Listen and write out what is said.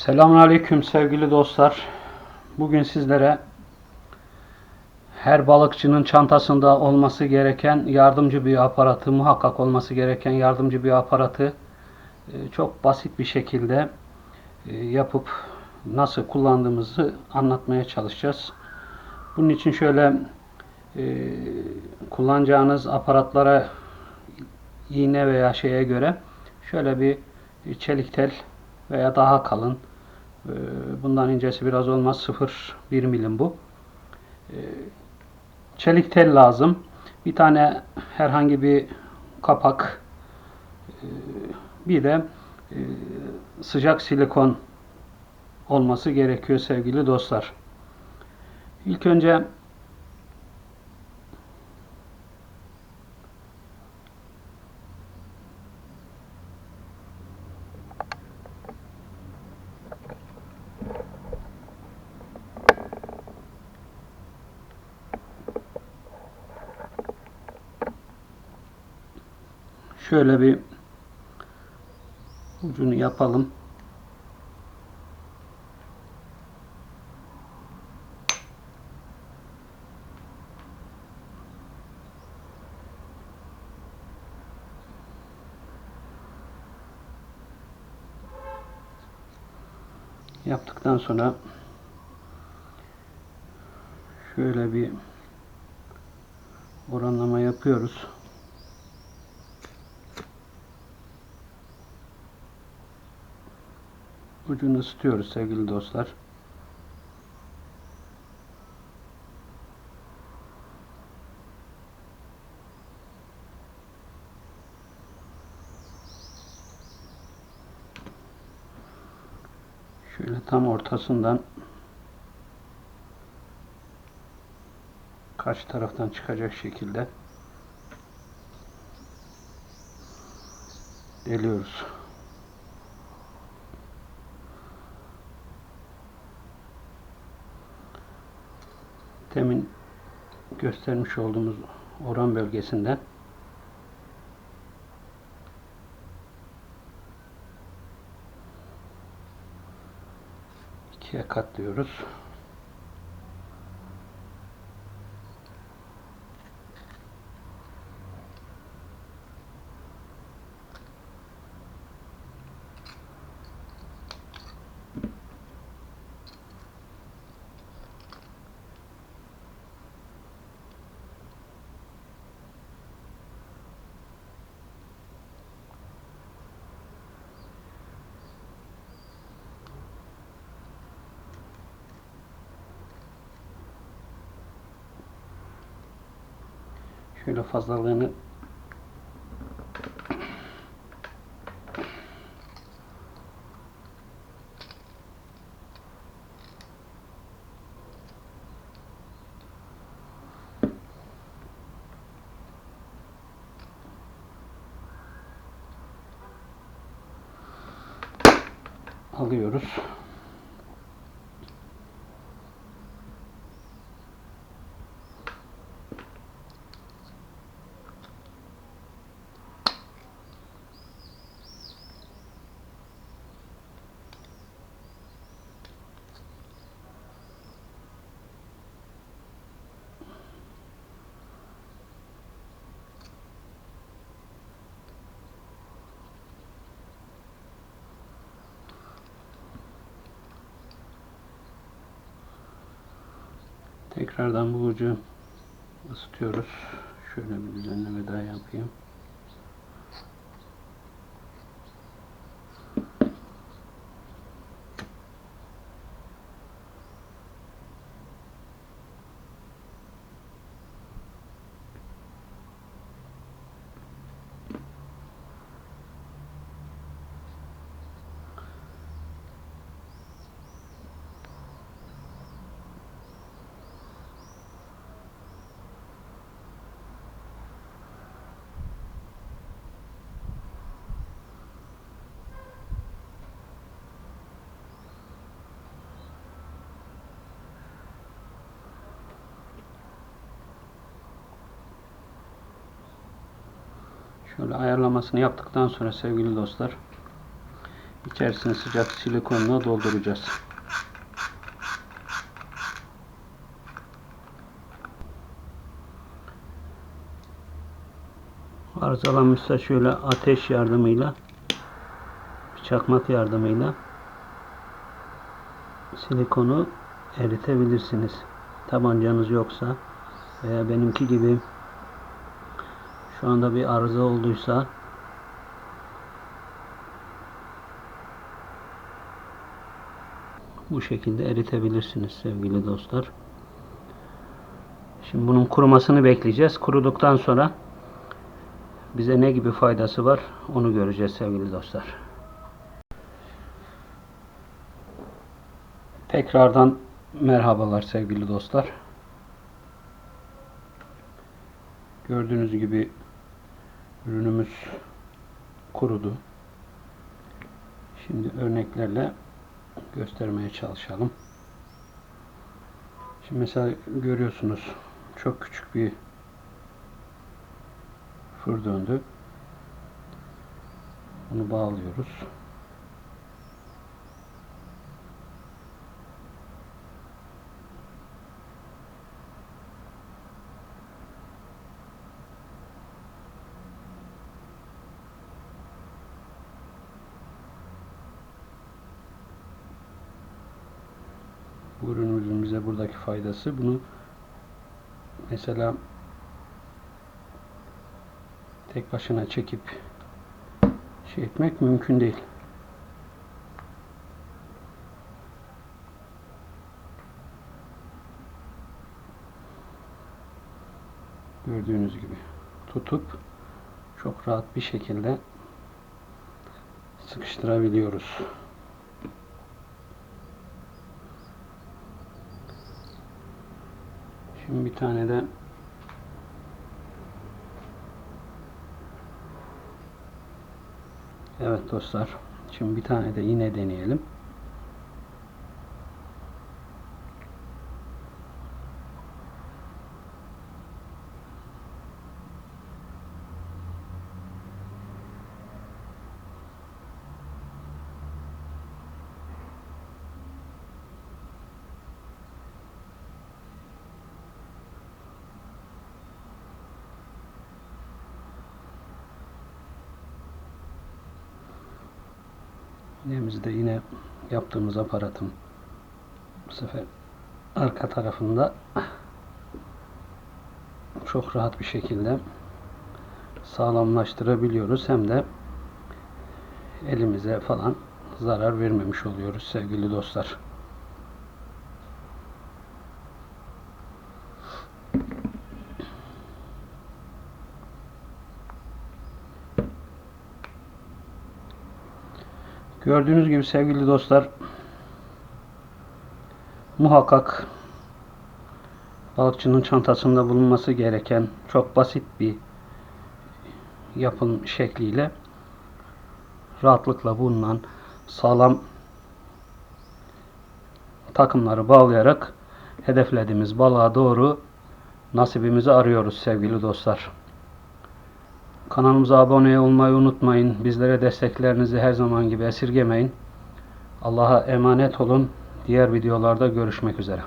Selamünaleyküm sevgili dostlar. Bugün sizlere her balıkçının çantasında olması gereken yardımcı bir aparatı, muhakkak olması gereken yardımcı bir aparatı e, çok basit bir şekilde e, yapıp nasıl kullandığımızı anlatmaya çalışacağız. Bunun için şöyle e, kullanacağınız aparatlara iğne veya şeye göre şöyle bir çelik tel veya daha kalın bundan incesi biraz olmaz. 0,1 milim bu. E, çelik tel lazım. Bir tane herhangi bir kapak e, bir de sıcak silikon olması gerekiyor sevgili dostlar. İlk önce şöyle bir ucunu yapalım. Yaptıktan sonra şöyle bir oranlama yapıyoruz. Ucunu ısıtıyoruz sevgili dostlar. Şöyle tam ortasından karşı taraftan çıkacak şekilde deliyoruz. Temin göstermiş olduğumuz oran bölgesinden ikiye katlıyoruz. Şöyle fazlalığını alıyoruz. Tekrardan bu ucu ısıtıyoruz. Şöyle bir düzenleme daha yapayım. Şöyle ayarlamasını yaptıktan sonra sevgili dostlar İçerisine sıcak silikonla dolduracağız. Arızalanmışsa şöyle ateş yardımıyla çakmak yardımıyla silikonu eritebilirsiniz. Tabancanız yoksa veya benimki gibi şu anda bir arıza olduysa bu şekilde eritebilirsiniz sevgili dostlar. Şimdi bunun kurumasını bekleyeceğiz. Kuruduktan sonra bize ne gibi faydası var onu göreceğiz sevgili dostlar. Tekrardan merhabalar sevgili dostlar. Gördüğünüz gibi ürünümüz kurudu. Şimdi örneklerle göstermeye çalışalım. Şimdi mesela görüyorsunuz çok küçük bir fır döndü. Bunu bağlıyoruz. Bu ürünümüzün bize buradaki faydası bunu mesela tek başına çekip şey etmek mümkün değil. Gördüğünüz gibi tutup çok rahat bir şekilde sıkıştırabiliyoruz. Şimdi bir tane de Evet dostlar. Şimdi bir tane de yine deneyelim. İğnemizde yine yaptığımız aparatın bu sefer arka tarafında çok rahat bir şekilde sağlamlaştırabiliyoruz. Hem de elimize falan zarar vermemiş oluyoruz sevgili dostlar. Gördüğünüz gibi sevgili dostlar muhakkak balıkçının çantasında bulunması gereken çok basit bir yapım şekliyle rahatlıkla bulunan sağlam takımları bağlayarak hedeflediğimiz balığa doğru nasibimizi arıyoruz sevgili dostlar. Kanalımıza abone olmayı unutmayın. Bizlere desteklerinizi her zaman gibi esirgemeyin. Allah'a emanet olun. Diğer videolarda görüşmek üzere.